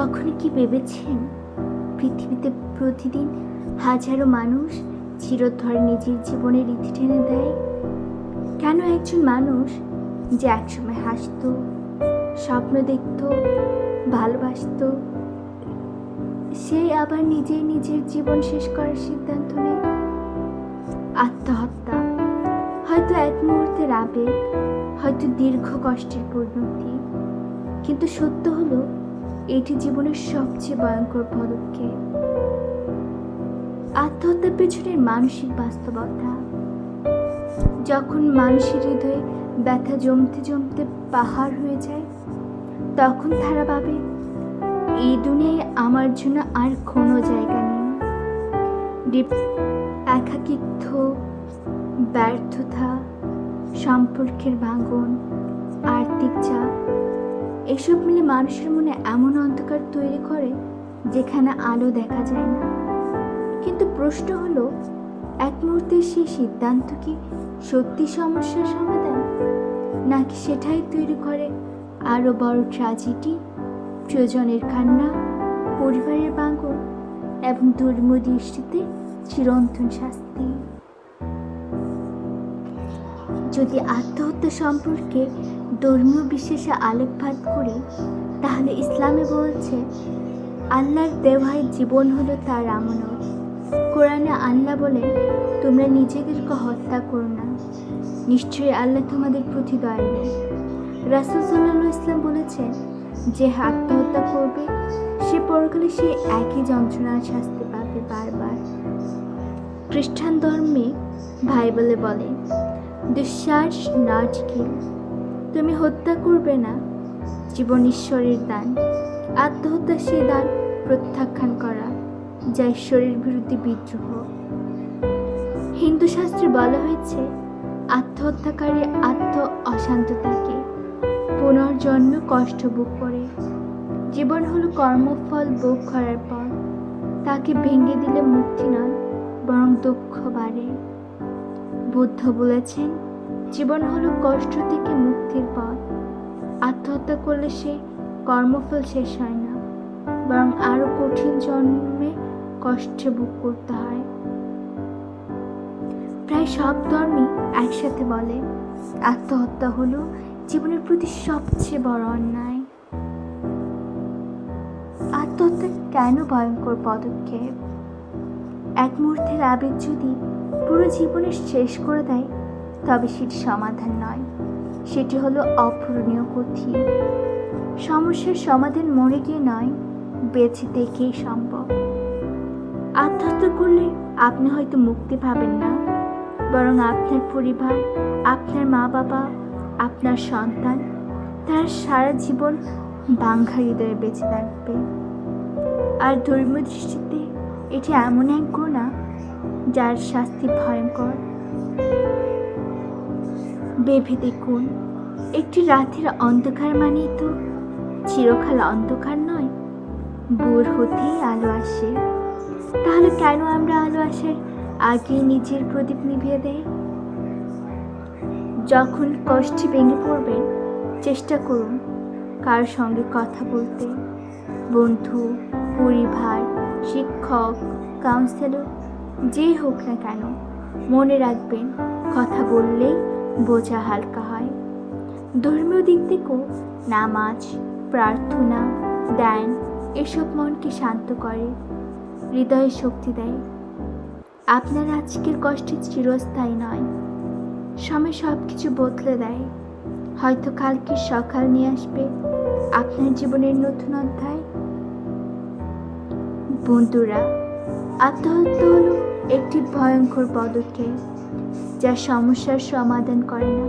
কখনো কি ভেবেছেন? পৃথিবীতে প্রতিদিন হাজারো মানুষ চিরধরে নিজের জীবনের রীতি টেনে দেয়? কেন একজন মানুষ যে একসময় হাসতো, স্বপ্ন দেখতো, ভালোবাসতো, সেই আবার নিজেই নিজের জীবন শেষ করার সিদ্ধান্ত নেয়? আত্মহত্যা, হয়তো এক মুহূর্তের আবেগ, হয়তো দীর্ঘ কষ্টের পরিণতি, কিন্তু সত্য হলো এটি জীবনের সবচেয়ে ভয়ঙ্কর পদক্ষেপ। আত্মহত্যার পেছনের মানসিক বাস্তবতা। যখন মানুষের হৃদয়ে ব্যথা জমতে জমতে পাহাড় হয়ে যায়, তখন তারা ভাবে, এই দুনিয়ায় আমার জন্য আর কোনো জায়গা নেই। একাকিত্ব, ব্যর্থতা, সম্পর্কের ভাঙন এসব মিলে মানুষের মনে এমন অন্ধকার তৈরি করে যেখানে আলো দেখা যায় না। কিন্তু প্রশ্ন হলো, এক মুহূর্তে সেই সিদ্ধান্ত কি সত্যি সমস্যার সমাধান? নাকি সেটাই তৈরি করে আরও বড় ট্র্যাজেডি? প্রিয়জনের কান্না, পরিবারের বাঙ্গন এবং ধর্মীয় দৃষ্টিতে চিরন্তন শাস্তি। যদি আত্মহত্যা সম্পর্কে ধর্মীয় বিশ্বাসে আলোকপাত করি, তাহলে ইসলামে বলছে, আল্লাহর দেওয়ায় জীবন হলো তার আমানত। কোরআনে আল্লাহ বলে তোমরা নিজেদেরকে হত্যা করো না। নিশ্চয়ই আল্লাহ তোমাদের প্রতি দয়ালু রাসুল সাল্লাহ ইসলাম বলেছেন, যে আত্মহত্যা করবে, সে পরকালে সে একই যন্ত্রণার শাস্তি পাবে বারবার। খ্রিস্টান ধর্মে বাইবেলে বলে দুঃশ্বাস নট কিল তুমি হত্যা করবে না, জীবন ঈশ্বরের দান। আত্মহত্যা সে দান, প্রত্যাখ্যান করা, যা ঈশ্বরের বিরুদ্ধে বিদ্রোহ। হিন্দু শাস্ত্রে বলা হয়েছে, আত্মহত্যাকারী আত্ম অশান্ত থাকে। পুনর্জন্ম কষ্ট ভোগ করে। জীবন হলো কর্মফল ভোগ করার পর। তাকে ভেঙে দিলে মুক্তি নয়, বরং দুঃখ বাড়ে। বুদ্ধ বলেছেন জীবন হলো কষ্ট থেকে মুক্তির পথ। আত্মহত্যা করলে সে কর্মফল শেষ হয় না, বরং আরও কঠিন জন্মে কষ্টে ভোগ করতে হয়। প্রায় সব ধর্মই একসাথে বলে, আত্মহত্যা হলো জীবনের প্রতি সবচেয়ে বড় অন্যায়। আত্মহত্যা কেন ভয়ঙ্কর পদক্ষেপ? এক মুহূর্তের আবেগ যদি পুরো জীবনের শেষ করে দেয় তবে সেটি সমাধান নয়। সেটি হলো অপূরণীয় ক্ষতি সমস্যার সমাধান মরে গিয়ে নয় বেঁচে দেখেই সম্ভব। আত্মহত্যা করলে আপনি হয়তো মুক্তি পাবেন না। বরং আপনার পরিবার, আপনার মা বাবা আপনার সন্তান, তার সারা জীবন বাঙ্ঘা হৃদয়ে বেঁচে থাকবে। আর ধর্মীয় দৃষ্টিতে এটি এমন এক গোনা যার শাস্তি ভয়ঙ্কর। ভেবে দেখুন, একটি রাতের অন্ধকার মানেই তো চিরকাল অন্ধকার নয়। ভোর হতেই আলো আসে। তাহলে কেন আমরা আলো আসার আগে নিজের প্রদীপ নিভিয়ে দেয় যখন কষ্টে ভেঙে পড়বেন, চেষ্টা করুন কার সঙ্গে কথা বলতে। বন্ধু, পরিবার, শিক্ষক কাউন্সিলর যেই হোক না কেন, মনে রাখবেন, কথা বললেই বোঝা হালকা হয়। ধর্মীয় দিক থেকেও নামাজ, প্রার্থনা, ধ্যান এসব মনকে শান্ত করে, হৃদয়ে শক্তি দেয়। আপনার আজকের কষ্ট চিরস্থায়ী নয়। সময় সব কিছু বদলে দেয়। হয়তো কালকে সকাল নিয়ে আসবে আপনার জীবনের নতুন অধ্যায়। বন্ধুরা, আত্মহত্যা হলো একটি ভয়ঙ্কর পদক্ষেপ। যা সমস্যার সমাধান করে না,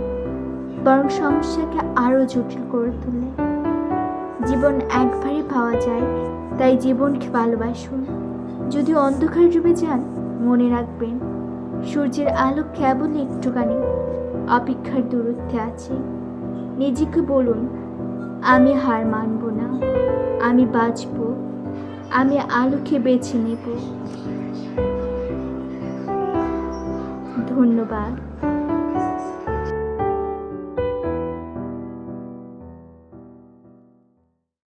বরং সমস্যাকে আরও জটিল করে তোলে। জীবন একবারই পাওয়া যায়, তাই জীবনকে ভালোবাসুন। যদি অন্ধকার ডুবে যান, মনে রাখবেন, সূর্যের আলো কেবল একটুখানি অপেক্ষার দূরত্বে আছে। নিজেকে বলুন, আমি হার মানব না, আমি বাঁচব, আমি আলোকে বেছে নেব। ধন্যবাদ।